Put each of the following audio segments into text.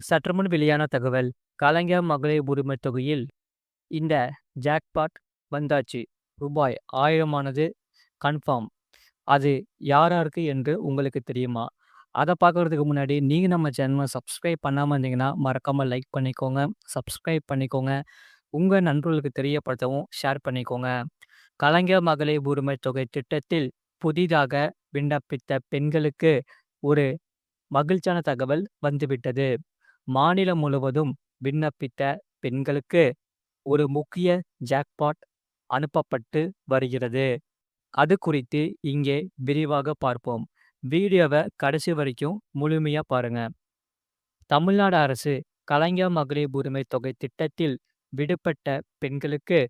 சற்றுமுன் வெளியான தகவல் கலைஞர் மகளிர் உரிமை தொகையில் இந்த ஜாக்பாட் வந்தாச்சு. ரூபாய் ஆயிரமானது கன்ஃபார்ம் அது யார் யாருக்கு என்று உங்களுக்கு தெரியுமா? அதை பார்க்கறதுக்கு முன்னாடி நீங்கள் நம்ம சேனலை சப்ஸ்கிரைப் பண்ணாமல் இருந்தீங்கன்னா மறக்காமல் லைக் பண்ணிக்கோங்க சப்ஸ்கிரைப் பண்ணிக்கோங்க. உங்கள் நண்பர்களுக்கு தெரியப்படுத்தவும் ஷேர் பண்ணிக்கோங்க. கலைஞர் மகளிர் உரிமை தொகை திட்டத்தில் புதிதாக விண்ணப்பித்த பெண்களுக்கு ஒரு மகிழ்ச்சியான தகவல் வந்துவிட்டது. மாநிலம் முழுவதும் விண்ணப்பித்த பெண்களுக்கு ஒரு முக்கிய ஜாக்பாட் அனுப்பப்பட்டு வருகிறது. அது குறித்து இங்கே விரிவாக பார்ப்போம். வீடியோவை கடைசி வரைக்கும் முழுமையா பாருங்க. தமிழ்நாடு அரசு கலைஞர் மகளிர் உரிமை தொகை திட்டத்தில் விடுபட்ட பெண்களுக்கு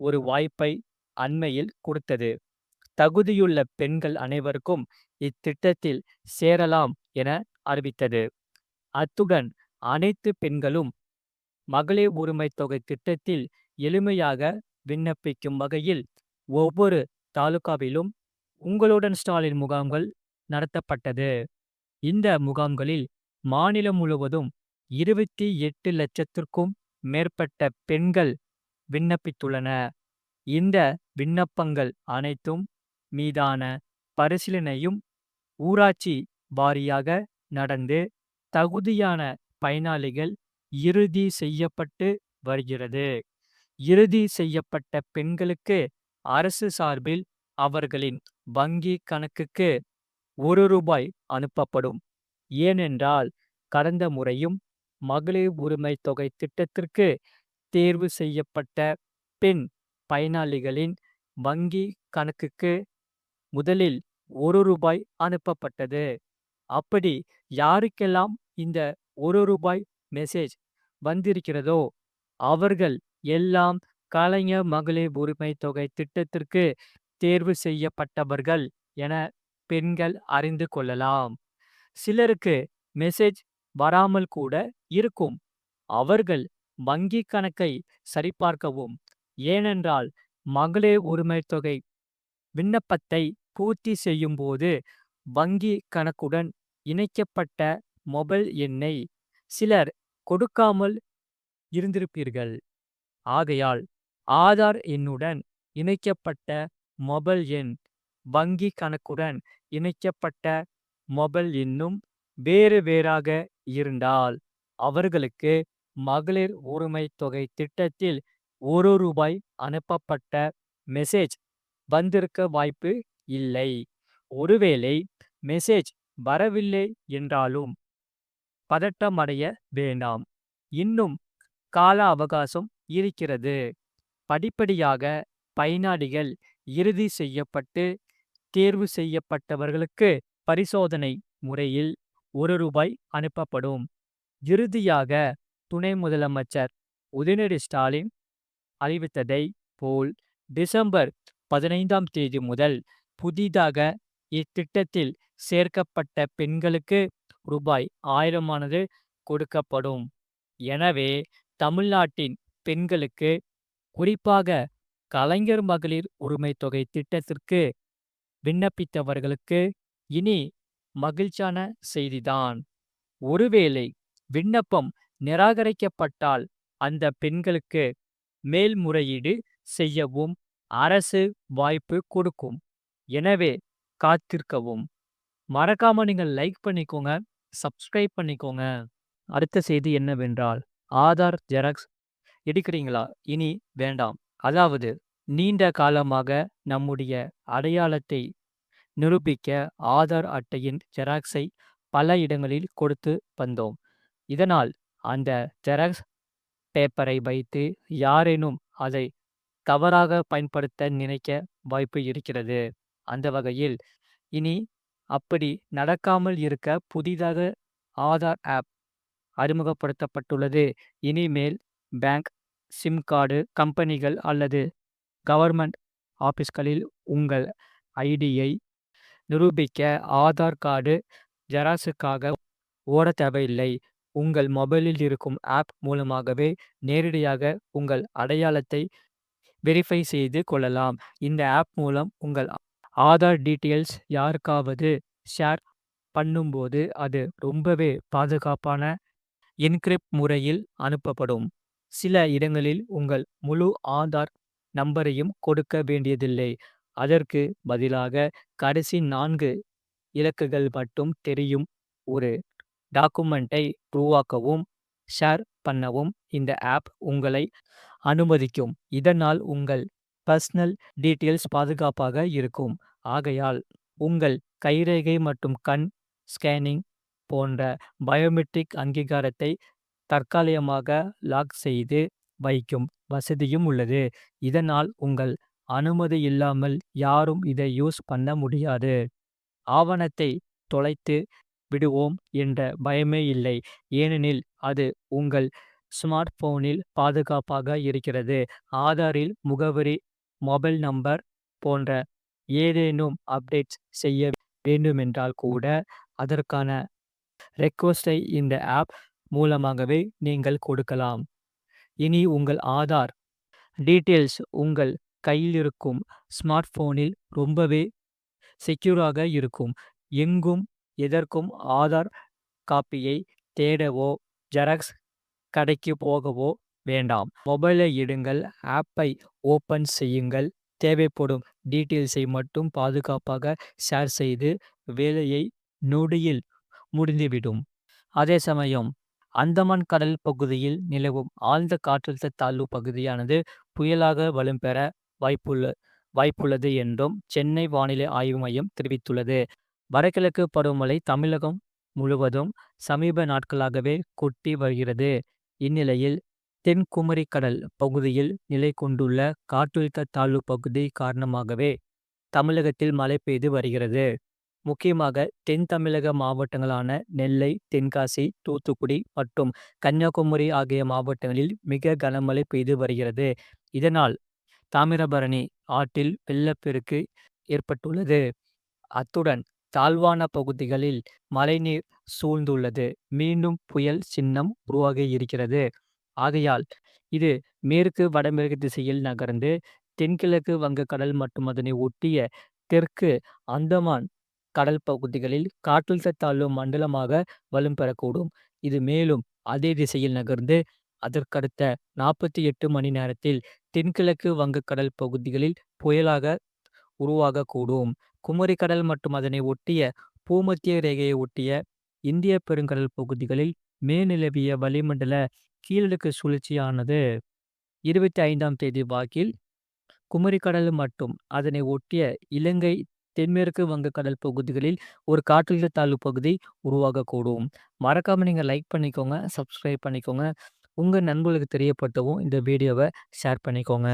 ஒரு வாய்ப்பை அண்மையில் கொடுத்தது. தகுதியுள்ள பெண்கள் அனைவருக்கும் இத்திட்டத்தில் சேரலாம் என அறிவித்தது. அத்துடன் அனைத்து பெண்களும் மகளிர் உரிமை தொகை திட்டத்தில் எளிமையாக விண்ணப்பிக்கும் வகையில் ஒவ்வொரு தாலுகாவிலும் உங்களுடன் ஸ்டாலின் முகாம்கள் நடத்தப்பட்டது. இந்த முகாம்களில் மாநிலம் முழுவதும் இருபத்தி எட்டு லட்சத்திற்கும் மேற்பட்ட பெண்கள் விண்ணப்பித்துள்ளன. இந்த விண்ணப்பங்கள் அனைத்தும் மீதான பரிசீலனையும் ஊராட்சி வாரியாக நடந்து தகுதியான பயனாளிகள் இறுதி செய்யப்பட்டு வருகிறது. இறுதி செய்யப்பட்ட பெண்களுக்கு அரசு சார்பில் அவர்களின் வங்கி கணக்குக்கு ஒரு ரூபாய் அனுப்பப்படும். ஏனென்றால் கடந்த முறையும் மகளிர் உரிமை தொகை திட்டத்திற்கு தேர்வு செய்யப்பட்ட பெண் பயனாளிகளின் வங்கி கணக்குக்கு முதலில் ஒரு ரூபாய் அனுப்பப்பட்டது. அப்படி யாருக்கெல்லாம் இந்த ஒரு ரூபாய் மெசேஜ் வந்திருக்கிறதோ அவர்கள் எல்லாம் கலைஞர் மகளிர் உரிமை தொகை திட்டத்திற்கு தேர்வு செய்யப்பட்டவர்கள் என பெண்கள் அறிந்து கொள்ளலாம். சிலருக்கு மெசேஜ் வராமல் கூட இருக்கும். அவர்கள் வங்கி கணக்கை சரிபார்க்கவும். ஏனென்றால் மகளிர் உரிமை தொகை விண்ணப்பத்தை பூர்த்தி செய்யும் போது வங்கி கணக்குடன் இணைக்கப்பட்ட மொபைல் எண்ணை சிலர் கொடுக்காமல் இருந்திருப்பீர்கள். ஆகையால் ஆதார் எண்ணுடன் இணைக்கப்பட்ட மொபைல் எண் வங்கி கணக்குடன் இணைக்கப்பட்ட மொபைல் எண்ணும் வேறு வேறாக இருந்தால் அவர்களுக்கு மகளிர் உரிமை தொகை திட்டத்தில் ஒரு ரூபாய் அனுப்பப்பட்ட மெசேஜ் வந்திருக்க வாய்ப்பு இல்லை. ஒருவேளை மெசேஜ் வரவில்லை என்றாலும் பதட்டமடைய வேண்டாம். இன்னும் கால அவகாசம் இருக்கிறது. படிப்படியாக பயனாளிகள் இறுதி செய்யப்பட்டு தேர்வு செய்யப்பட்டவர்களுக்கு பரிசோதனை முறையில் ஒரு ரூபாய் அனுப்பப்படும். இறுதியாக துணை முதலமைச்சர் உதயநிதி ஸ்டாலின் அறிவித்ததை போல் டிசம்பர் பதினைந்தாம் தேதி முதல் புதிதாக இத்திட்டத்தில் சேர்க்கப்பட்ட பெண்களுக்கு ரூபாய் ஆயிரமானது கொடுக்கப்படும். எனவே தமிழ்நாட்டின் பெண்களுக்கு குறிப்பாக கலைஞர் மகளிர் உரிமை தொகை திட்டத்திற்கு விண்ணப்பித்தவர்களுக்கு இனி மகிழ்ச்சியான செய்திதான். ஒருவேளை விண்ணப்பம் நிராகரிக்கப்பட்டால் அந்த பெண்களுக்கு மேல்முறையீடு செய்யவும் அரசு வாய்ப்பு கொடுக்கும். எனவே காத்திருக்கவும். மறக்காம நீங்கள் லைக் பண்ணிக்கோங்க. சப்ஸ்கிரைப் பண்ணிக்கோங்க. அடுத்த செய்தி என்னவென்றால் ஆதார் ஜெராக்ஸ் எடுக்கிறீங்களா? இனி வேண்டாம். அதாவது நீண்ட காலமாக நம்முடைய அடையாளத்தை நிரூபிக்க ஆதார் அட்டையின் ஜெராக்ஸை பல இடங்களில் கொடுத்து வந்தோம். இதனால் அந்த ஜெராக்ஸ் பேப்பரை வைத்து யாரேனும் அதை தவறாக பயன்படுத்த நினைக்க வாய்ப்பு இருக்கிறது. அந்த வகையில் இனி அப்படி நடக்காமல் இருக்க புதிதாக ஆதார் ஆப் அறிமுகப்படுத்தப்பட்டுள்ளது. இனிமேல் பேங்க் சிம் கார்டு கம்பெனிகள் அல்லது கவர்மெண்ட் ஆஃபீஸ்களில் உங்கள் ஐடியை நிரூபிக்க ஆதார் கார்டு ஜெராக்ஸுக்காக ஓட தேவையில்லை. உங்கள் மொபைலில் இருக்கும் ஆப் மூலமாகவே நேரடியாக உங்கள் அடையாளத்தை வெரிஃபை செய்து கொள்ளலாம். இந்த ஆப் மூலம் உங்கள் ஆதார் டீட்டெயில்ஸ் யாருக்காவது ஷேர் பண்ணும்போது அது ரொம்பவே பாதுகாப்பான என்கிரிப்ட் முறையில் அனுப்பப்படும். சில இடங்களில் உங்கள் முழு ஆதார் நம்பரையும் கொடுக்க வேண்டியதில்லை. அதற்கு பதிலாக கடைசி நான்கு இலக்குகள் மட்டும் தெரியும் ஒரு டாக்குமெண்ட்டை உருவாக்கவும், ஷேர் பண்ணவும் இந்த ஆப் உங்களை அனுமதிக்கும். இதனால் உங்கள் பர்சனல் டீட்டெயில்ஸ் பாதுகாப்பாக இருக்கும். ஆகையால் உங்கள் கைரேகை மற்றும் கண் ஸ்கேனிங் போன்ற பயோமெட்ரிக் அங்கீகாரத்தை தற்காலிகமாக லாக் செய்து வைக்கும் வசதியும் உள்ளது. இதனால் உங்கள் அனுமதி இல்லாமல் யாரும் இதை யூஸ் பண்ண முடியாது. ஆவணத்தை தொலைத்து விடுவோம் என்ற பயமே இல்லை. ஏனெனில் அது உங்கள் ஸ்மார்ட் போனில் பாதுகாப்பாக இருக்கிறது. ஆதாரில் முகவரி, மொபைல் நம்பர் போன்ற ஏதேனும் அப்டேட்ஸ் செய்ய வேண்டுமென்றால் கூட அதற்கான ரெக்வஸ்டை இந்த ஆப் மூலமாகவே நீங்கள் கொடுக்கலாம். இனி உங்கள் ஆதார் டீட்டெயில்ஸ் உங்கள் கையிலிருக்கும் ஸ்மார்ட் ஃபோனில் ரொம்பவே செக்யூராக இருக்கும். எங்கும் எதற்கும் ஆதார் காப்பியை தேடவோ, ஜெராக்ஸ் கடைக்கு போகவோ வேண்டாம். மொபைலை இடுங்கள் ஆப்பை ஓப்பன் செய்யுங்கள், தேவைப்படும் டீட்டெயில்ஸை மட்டும் பாதுகாப்பாக ஷேர் செய்து வேலையை நொடியில் முடிந்துவிடும். அதே சமயம் அந்தமான் கடல் பகுதியில் நிலவும் ஆழ்ந்த காற்றழுத்த தாழ்வு பகுதியானது புயலாக வலுப்பெற வாய்ப்புள்ள வாய்ப்புள்ளது என்றும் சென்னை வானிலை ஆய்வு மையம் தெரிவித்துள்ளது. வடகிழக்கு பருவமழை தமிழகம் முழுவதும் சமீப நாட்களாகவே கொட்டி வருகிறது. இந்நிலையில் தென்குமரி கடல் பகுதியில் நிலை கொண்டுள்ள காற்றழுத்த தாழ்வு பகுதி காரணமாகவே தமிழகத்தில் மழை பெய்து வருகிறது. முக்கியமாக தென் தமிழக மாவட்டங்களான நெல்லை, தென்காசி, தூத்துக்குடி மற்றும் கன்னியாகுமரி ஆகிய மாவட்டங்களில் மிக கனமழை பெய்து வருகிறது. இதனால் தாமிரபரணி ஆற்றில் வெள்ளப்பெருக்கு ஏற்பட்டுள்ளது. அத்துடன் தாழ்வான பகுதிகளில் மழைநீர் சூழ்ந்துள்ளது. மீண்டும் புயல் சின்னம் உருவாகி இருக்கிறது ஆகையால் இது மேற்கு வடமேற்கு திசையில் நகர்ந்து தென்கிழக்கு வங்கக்கடல் மற்றும் அதனை ஒட்டிய தெற்கு அந்தமான் கடல் பகுதிகளில் காற்றழுத்த தாழ்வு மண்டலமாக வலுப்பெறக்கூடும். இது மேலும் அதே திசையில் நகர்ந்து அதற்கடுத்த நாற்பத்தி எட்டு மணி நேரத்தில் தென்கிழக்கு வங்கக்கடல் பகுதிகளில் புயலாக உருவாகக்கூடும். குமரிக்கடல் மற்றும் அதனை ஒட்டிய பூமத்திய ரேகையை ஒட்டிய இந்திய பெருங்கடல் பகுதிகளில் மேநிலவிய வளிமண்டல கீழடுக்கு சுழற்சியானது இருபத்தி ஐந்தாம் தேதி வாக்கில் குமரிக்கடல் மற்றும் அதனை ஒட்டிய இலங்கை, தென்மேற்கு வங்கக்கடல் பகுதிகளில் ஒரு காற்றழுத்த தாழ்வு பகுதி உருவாகக்கூடும். மறக்காம நீங்கள் லைக் பண்ணிக்கோங்க, சப்ஸ்கிரைப் பண்ணிக்கோங்க. உங்கள் நண்பர்களுக்கு தெரியப்பட்டவும் இந்த வீடியோவை ஷேர் பண்ணிக்கோங்க.